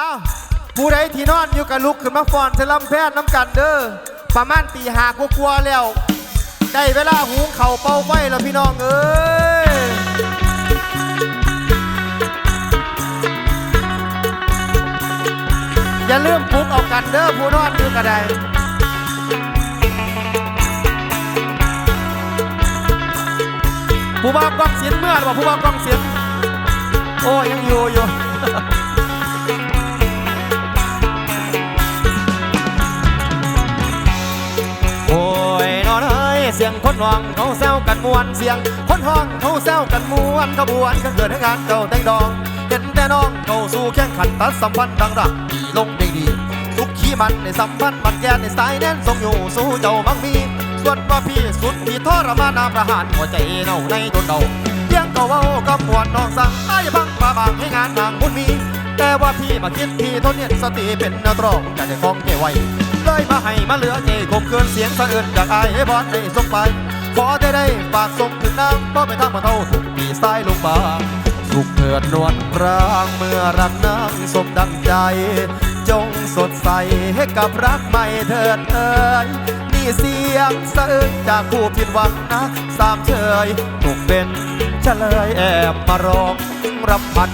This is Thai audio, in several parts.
อ้าวผู้ใดที่นอนอยู่กับลุกขึ้นมาฟอนเซลัมแพทย์น้ำกันเด้อประมาณตีหากลัวๆแล้ว ได้เวลาหุงเข่าเป่าไฟแล้วพี่น้องเอ้ยอย่าลืมปลุกเอากันเด้อผู้นอนอยู่กระไดผู้บ่าวกองเสียงเมื่อหรือเปล่าผู้บ่าวกองเสียงโอ้ยังอยู่อยู่ ยเสียงคนห้องเขาแซวกันมวนเสียง คนห้องเขาแซวกันมวนขบวนกันเกิดให้งานเจ้าแต่งดอง เห็นแต่น้องเขาสู้แข่งขันตัดสัมพันธ์ดังรักดีลงได้ดีสุขขี้มันในสัมพันธ์มันแก่ในสายแน่นทรงอยู่สู้เจ้าบังมีส่วนว่าพี่สุดที่ทรมานาประหารหัวใจเน่าในโดนเดาเพียงก็เว้ากับมวนน้องสั่งไอ้บังมาบางให้งานนางบุญมี แต่ว่าพี่มาคิดที่ทนเนี่ยสติเป็นนวตรองจะได้คล้องเกไว้เลยมาให้มาเหลือใจคมเกินเสียงสะเอินจากอายให้บอลได้ส่งไป ขอได้ได้ฝากส่งถึงน้ำเพราะไปทำมาเท่าถูกปีสายลงบาสุขเถิดนวลปรางเมื่อรักนางสมดังใจ จงสดใสให้กับรักใหม่เถิดเอ่ยนี่เสียงสะเอินจากผู้ผิดหวังนะสามเชยถูกเป็นเฉลยแอบมาร้องรำพันสุด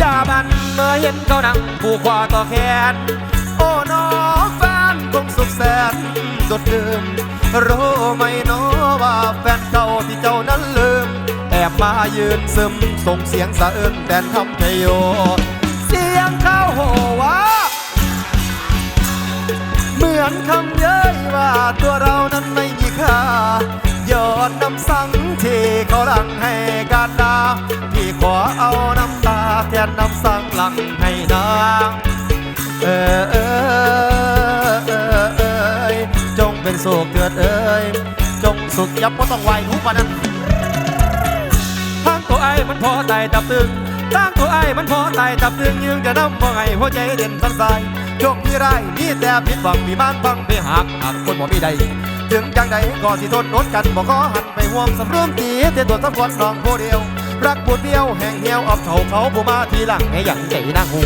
จาบันเมื่อเห็นเขานั่งผู้ขวาต่อแขน โอ้น้องแฟนคงสุขแสนจดลืมรู้ไหมน้อว่าแฟนเก่าที่เจ้านั้นลืม แอบมายืนซึมส่งเสียงสะอื้นแดนคำเพโย เสียงเข้าโหวาเหมือนคำเย้ยว่าตัวเรานั้นไม่มีค่ายอดน้ำสังที่เขาลังให้การดา พี่ขอเอาน้ำตาแทนน้ำสังหลังให้นางเออเออเออเอยจงเป็นสุขเกิดเอ้ยจงสุขยับก็ต้องไหวทุกวันนั้นทางตัวไอ้มันพอตายตับตึงทางตัวไอ้มันพอตายตับตึงยังจะน้ำบ่ไงหัวใจเด่นสันสายโชคมีไรนี่แต่ผิดหวังมีบ้านบังไปหักหากคนบ่มีใดถึงจังใดก็สิทนอดกันบ่ขอหันไปห่วงสำรวมตีเตียตัวสำคัญน้องผู้เดียว รักปวดเดียวแห่งเหี่ยวเอาเท่าเขาผู้มาทีหลังให้อย่างใจนางหู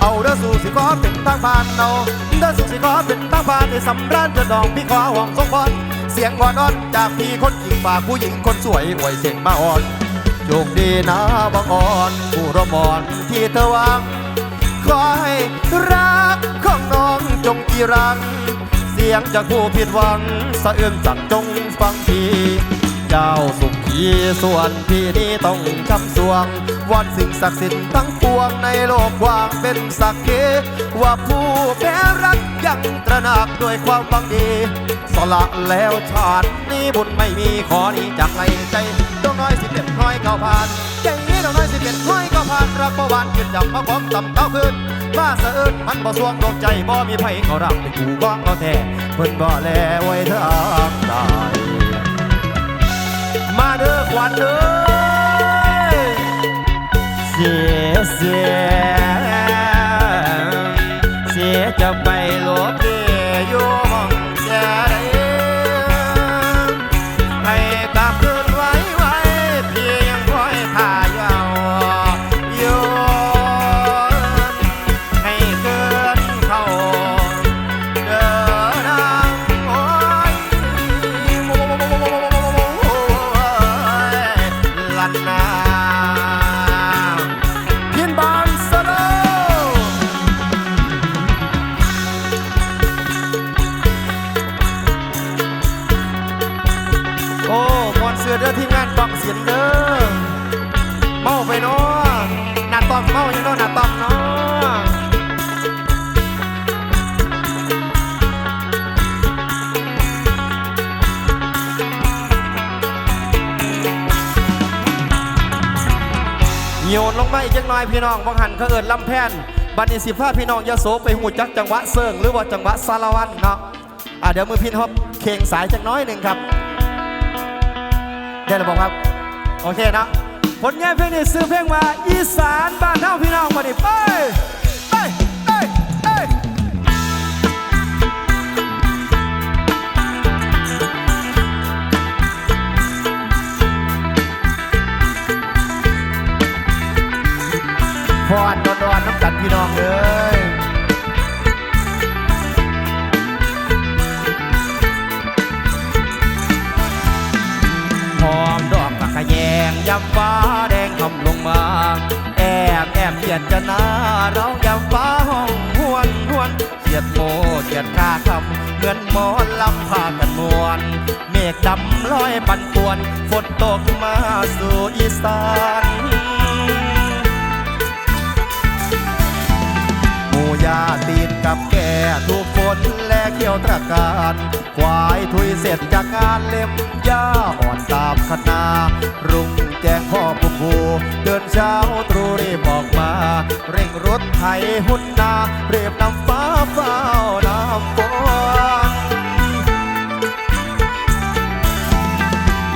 เอาเด้อสู่สิขอเป็นทางผ่านเอาเด้อสู่สิขอเป็นทางผ่านในสำราญจะดองพี่ขอหวังทรงพรเสียงวอนอ้อนจากพี่คนหญิงฝากผู้หญิงคนสวยอวยเสียงมาอ่อนโชคดีนะบางอ่อนผู้รมอนที่เธอวางขอให้รักของน้องจงกีรัง เสียงจากผู้ผิดหวังสะเอื้นจากจงฟังทีเจ้าสุขีส่วนพี่นี้ต้องคำสวงวอนสิ่งศักดิ์สิทธิ์ทั้งปวงในโลกกว้างเป็นสักขีว่าผู้แพ้รักยังตระหนักด้วยความหวังดี สละแล้วชาตินี้บุญไม่มีขอนี้จากในใจต้องน้อยสิบเอ็ดน้อยเก้าผ่านใจนี้ต้องน้อยสิบเอ็ดน้อยเก้าผ่านรักประวานขึ้นจับมาของต่ำเต้าขึ้นมาสะเอิญมันบ่สวงดวงใจบ่มีไผเขารับไปกูบ้องเอาแท้เพิ่นบ่แลไว้ทางใด มาเด้อควันเด้อเสียเสีย โยนลงมาอีกจังน้อยพี่น้องบังหันเขาเอิดลำแพนบันนี้สิพาพี่น้องยะโสไปหูจักจังหวะเซิงหรือว่าจังหวะซาลาวันเนาะอะเดี๋ยวมือพี่ฮอบเข่งสายจักน้อยหนึ่งครับได้ระบอกครับโอเคนะผลงานเพลงนี้ซื้อเพลงมาอีสานบ้านเฮาพี่น้องมาดิไป พรดอนๆน้ำกันพี่น้องเอ้ยหอมดอกผักขะแยงยำฟ้าแดงคำลงมา แอบแอบเขียดจะนาเรายำฟ้าห้องหวนหวนเขียดโมเขียดกาคำเหมือนหมอนลำพากันมวนเมฆดำลอยปันป่วนฝนตกมาสู่อีสาน การควายทุยเสร็จจากงานเล็มหญ้าอ่อนตามคณารุ่งแจ้งพ่อปุกผูเดินเช้าตรู่รีบออกมา เร่งรถไถหุ่นนาเรียบนำฟ้าเฝ้าน้ำฝน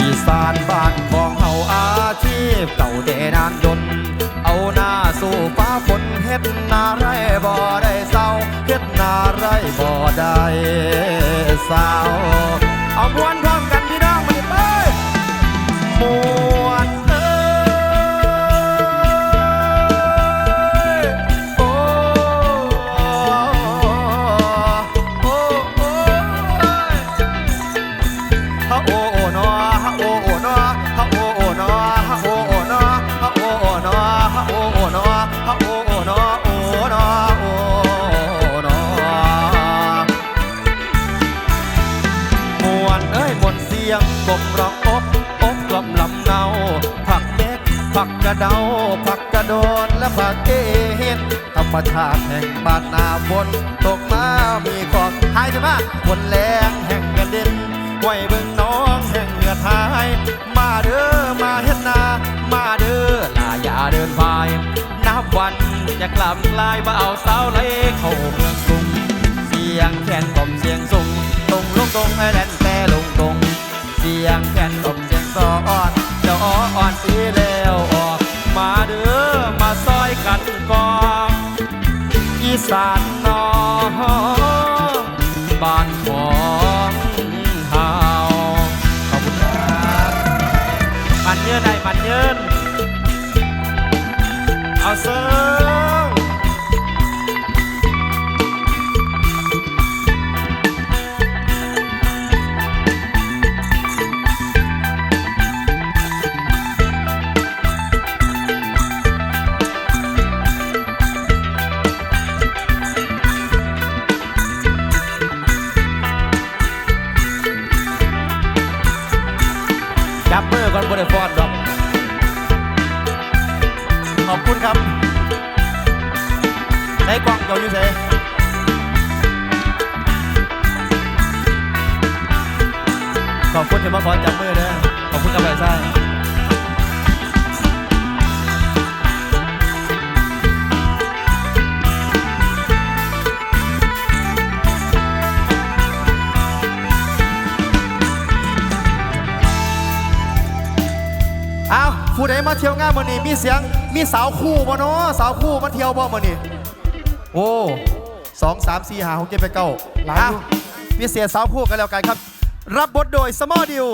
อีสานบ้านของเฮาอาชีพเก่าแต่นานยนเอาหน้าสู่ฟ้าฝนเฮ็ดนาไรบ่ได้เศร้า เฮ็ดนาไรบ่ได้เศร้าเกระเดาผักกระโดนและผักเกห็ดธรรมชาติแห่งบ้านนาฝนตกมามีของหายใช่ไหมฝนแรงแห่งกระเด็นไว้เบิ่งน้องแห่งเหนือทาย มาเด้อมาเฮ็ดนา มาเด้อลาอย่าเดินพายนับวันจะกลับกลายมาเอาสาวไหลเข้าเมืองกรุงเสียงแคนกล่อมเสียงส่งตรงลงตรงไอ้แลนแสานนอบ้านของเฮาขอบคุณครับมันเยินได้มันเยินเอาเซอร์ มาเที่ยวงานมื้อนี้มีเสียงมีสาวคู่บ่เนาะสาวคู่มาเที่ยวบ่มื้อนี้โอ้สองสามสี่ห้าหกเจ็ดแปดเก้าหลายอยู่อ้าวมีเสียงสาวคู่กันแล้วกันครับ รับบทโดยสมอดิว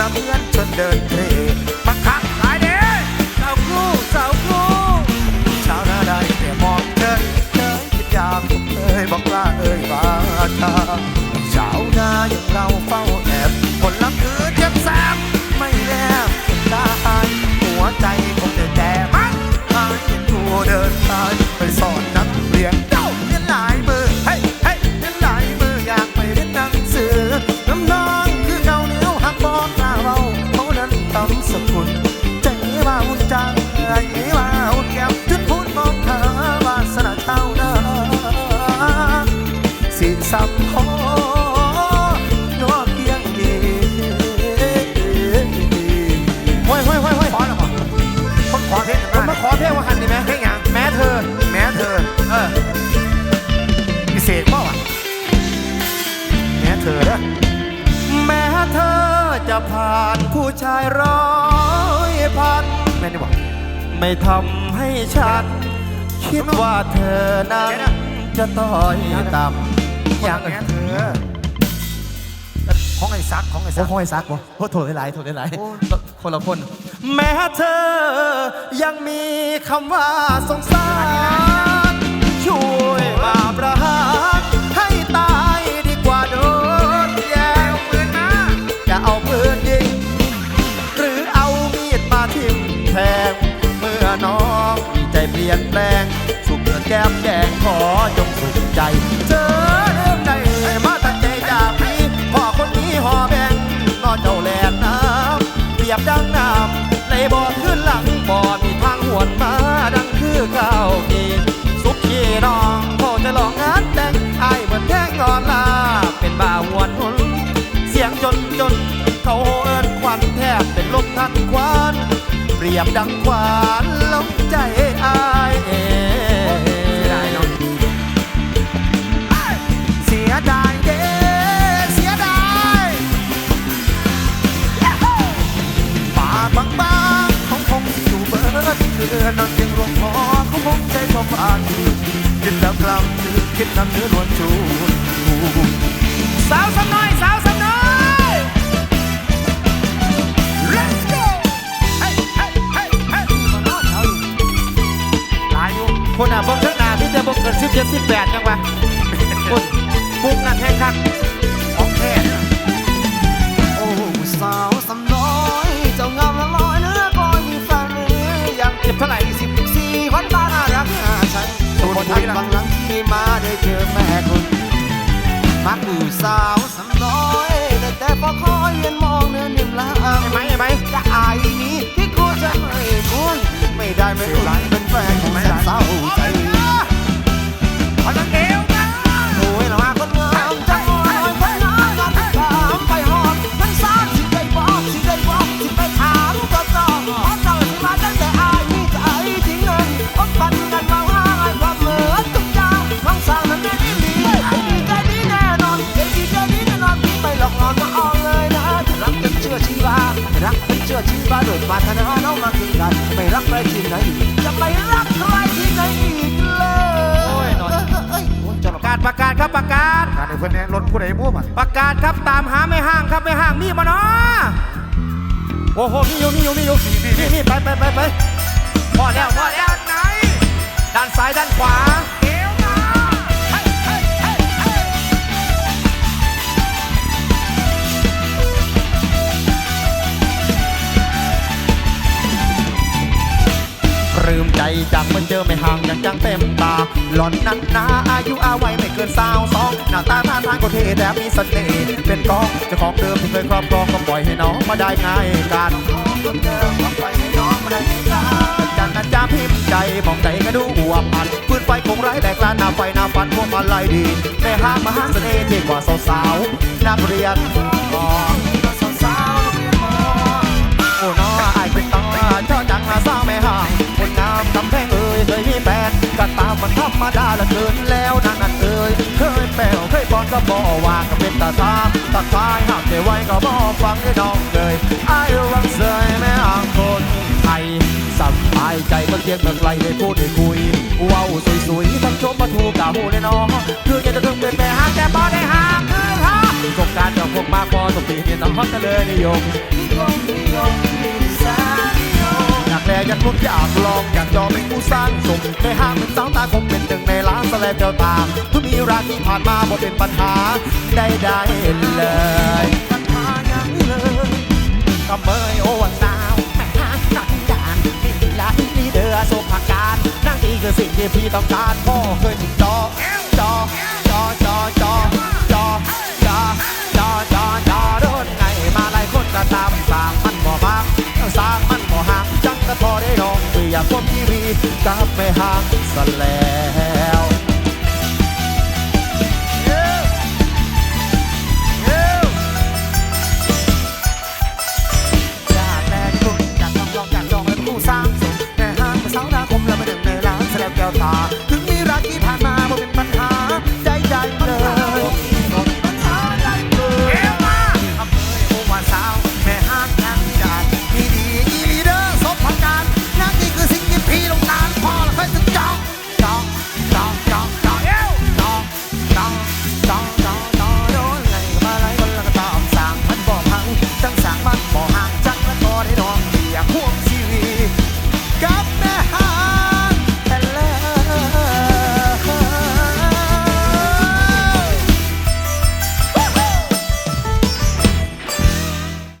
ละเมือนจนเดินเตรมาคับขายเด้สาวคู่สาวคู่ชาวนาได้แต่มองเธอเธอคิดยามเอ้ยบอกลาเอ้ยว่าเาชาวนาอย่างเราเฝ้าแอบคนละคือเจ็บแสบไม่แลบเก็บตาหัวใจคงจะแต่มันหายเป็นผัวเดินตา สกุลใจว่าหุ่นจังไอ้ว่าหุ่นแก้วจุดพูดมองหาวาสนาเท่านาสิสัมพอนวเพียงดีโอ้ยโอ้ยโอ้ยโอ้ยขอแล้วขอคนขอเพลงผมมาขอเพลงว่าหันดีไหมเพลงอย่างแม้เธอ แม้เธอ เออพิเศษป่าวะแม้เธอเด้อแม้เธอ จะผ่านผู้ชายร้อยพันแม่นี่บอกไม่ทำให้ฉัน คิดว่าเธอนั้นจะต่อยต่ำอย่างแม้เธอของไอ้ซักของไอ้ซัโอ้กโหไอ้ซักบ่โอ้โถได้หลายโถได้หลายโอ้คนละคน แม้เธอยังมีคำว่าสงสาร ช่วยมาประหาร ลี่ยนแปลง สุกเดือดแก้มแดงขอจงสุขใจเจอเรื่องใดมาตั้งใจจากพี่พ่อคนนี้ห่อแบ่งนอเจ้าแหลนน้ำเปรียบดังน้ำในบ่อขึ้นหลังบ่อมีทางหวนมาดังคือเก้ากีสุขีน้องพ่อจะลองงานแต่งอายเหมือนแท่งนอนลาเป็นบ่าวหวนหนเสียงจนจนเขาเอิ้นควันแทบเป็นลมทันควัน รียบดังควานลงใจอายเอเสียดายเนาะเสียดายเด้เสียดายปากบางของคงอยู่เบิดคือนอนเพียงรวมพอเขาคงใจชมอ่านคิดแล้วกลำคือคิดนำเนื้อนวลชู เกินสิบเจ็ดสิบแปดยังวะคนมุกนั่นแห้งคักของแท้เนี่ยโอ้สาวสำน้อยเจ้างามละลอยเนื้อกลอยมีแฟนหรือยังเก็บเท่าไหร่สิบสี่พันบาทน่ารักน่าชังโดนทันบางหลังที่มาได้เจอแม่คุณมักดูสาวสำน้อยแต่แต่พอคอยเวียนมองเนื้อนิ่มละอางไหมเห็นไหมจะอายนี้ที่กูจะไม่คุ้นไม่ได้ไม่อุ่นเป็นแฟนของแสนเศร้าใจ อยู่มีอยู่มีอยู่นี่นี่ไปไปไปไปพอแล้วพอแล้วไหนด้านซ้ายด้านขวา เอวมาเฮ้ยเฮ้ยเฮ้ยเฮ้ยปลื้มใจจังเมื่อเจอไม่ห่างอย่างจังเต็มตา หล่อนนั้นนาอายุอาวัยไม่เกินสาวสองหน้าตาท่าทางก็เท่แต่มีเสน่ห์เป็นกองเจ้าของเดิมที่เคยครอบครองก็ปล่อยให้น้องมาได้ง่ายการ คนเดิมเอาไปให้น้องมาได้ไหมครับจันนะจ้าพิมพ์ใจมองใจก็ดูอวบอันปืนไฟคงไร้แดกลานหน้าไฟหน้าฟันพวกมันไล่ดีแม่ห้างมหาเสน่ห์ที่กว่าสาวๆนักเรียนอ๋อสาวๆนักเรียนมอโอ้น้ออายเป็นต่อเจ้าจังหาสาวไม่ห่างคนงามกำแพงเอ่ยเคยมีแฟนก็ตามมันธรรมดาละเกินแล้วนางนั้น เอ่ยเคยแปวเคยบอลก็บอว่าก็เป็นตาตาตาคายหักเดไว้ก็บอฟังให้น้องเลยอายวังเสยแม่อ่างคนไทยสบายใจเมื่อเทียงเมื่อไกลได้พูดได้คุยว้าวสวยๆทั้งชมมาถูกกาหูเลยน้องคือจะจะถึงเป็นแม่ห่างแต่บ่ได้หางคือเขาสงการกับพวกมากพอสมปีเนี่ยน้องก็เลยนิยมนิยมนิยม แลอยากพบอยากลองอยากจองเป็นผู้สร้างสมในห้างเป็นสาวตาคงเป็นหนึ่งในล้านสแลมเจ้าตาทุกมีราที่ผ่านมาบ่เป็นปัญหาใดๆเลยปัญหายังเลยก็เมยโอวันสาวแม่หางนักการนี่ละนี่เดือสุภาการนั่งดีคือสิ่งที่พี่ต้องการพ่อเคยจอจอ อยากความมีรีกลับไปหางสแล